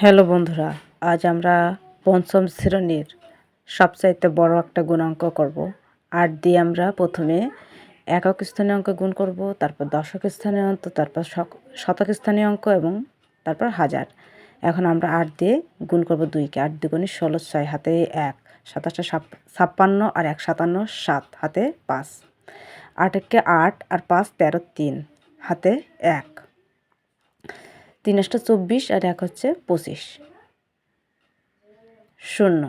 Hello বন্ধুরা, আজ আমরা পঞ্চম শ্রেণির সবচাইতে বড় একটা গুণাঙ্ক করব। আট দিয়ে আমরা প্রথমে একক স্থানীয় অঙ্ক গুণ করব, তারপর দশক স্থানীয় অঙ্ক, তারপর শতক স্থানীয় অঙ্ক এবং তারপর হাজার। এখন আমরা আট দিয়ে গুণ করব দুইকে। আট দুগুণি ষোলো, ছয় হাতে এক সাতাশটা ছাপ- ছাপ্পান্ন আর এক সাতান্ন, সাত হাতে পাঁচ। আট একে আট আর পাঁচ তেরো তিন, হাতে এক। তিন আটটা চব্বিশ আর এক হচ্ছে পঁচিশ। শূন্য।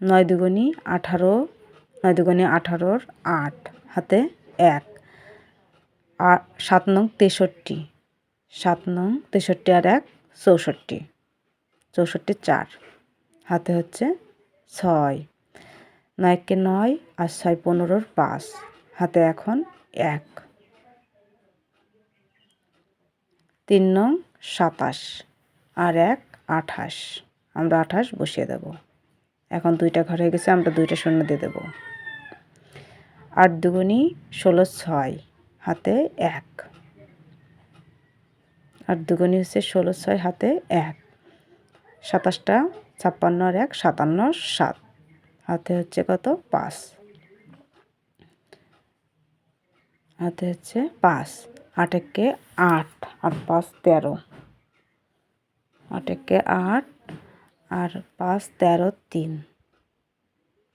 নয় দুগুণি আঠারো, নয় দুগুণি আঠারোর আট, হাতে এক। সাত নং তেষট্টি, সাত নং তেষট্টি আর এক চৌষট্টি চৌষট্টি চার, হাতে হচ্ছে ছয়। নয়কে নয় আর ছয় পনেরোর পাঁচ, হাতে এখন এক। তিন নং সাতাশ আর এক আঠাশ। আমরা আঠাশ বসিয়ে দেব। এখন দুইটা ঘর হয়ে গেছে, আমরা দুইটা শূন্য দিয়ে দেব। আট দুগুণি ষোলো ছয়, হাতে এক। আট দুগুণি হচ্ছে ষোলো ছয়, হাতে এক। সাতাশটা ছাপ্পান্ন আর এক, সাতান্ন সাত। হাতে হচ্ছে কত? পাঁচ। হাতে হচ্ছে পাঁচ। আটেককে আট। আর পাঁচ তেরো। আটেককে আট আর পাঁচ তেরো তিন।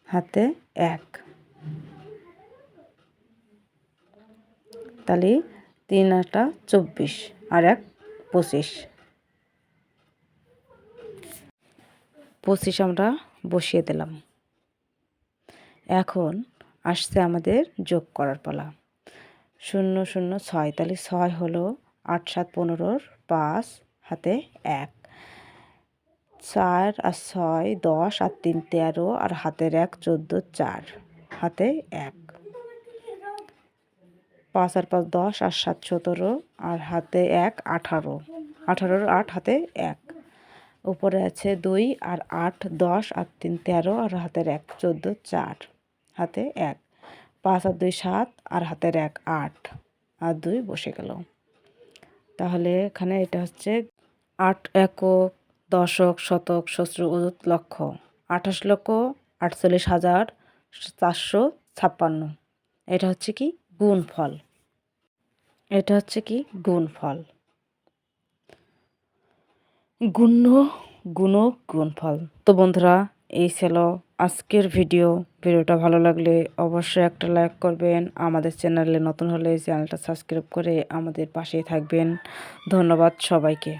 হাতে এক। তাহলে তিন আটা চব্বিশ আর এক পঁচিশ। পঁচিশ আমরা বসিয়ে দিলাম। এখন আসছে আমাদের যোগ করার পালা। শূন্য শূন্য ছয়, তাহলে ছয় হলো আট সাত পনেরোর পাঁচ হাতে এক। চার আর ছয় দশ আর তিন তেরো আর হাতের এক চোদ্দ চার, হাতে এক। পাঁচ আর পাঁচ দশ আর সাত সতেরো আর হাতে এক আঠারো, আঠারোর আট হাতে এক। উপরে আছে দুই আর আট দশ আর তিন তেরো আর হাতের এক চোদ্দ চার, হাতে এক। পাঁচ আর দুই সাত আর হাতের এক আট, আর দুই বসে গেল। তাহলে এখানে এটা হচ্ছে আট একক দশক শতক অযুত লক্ষ। আঠাশ লক্ষ আটচল্লিশ হাজার চারশো ছাপ্পান্ন। এটা হচ্ছে কি গুণফল। এটা হচ্ছে কি গুণফল। গুণ্য, গুণক, গুণফল। তো বন্ধুরা, এই ছিল আজকের ভিডিও, ভিডিওটা ভালো লাগলে অবশ্যই একটা লাইক করবেন। আমাদের চ্যানেলে নতুন হলে চ্যানেলটা সাবস্ক্রাইব করে আমাদের পাশেই থাকবেন। ধন্যবাদ সবাইকে।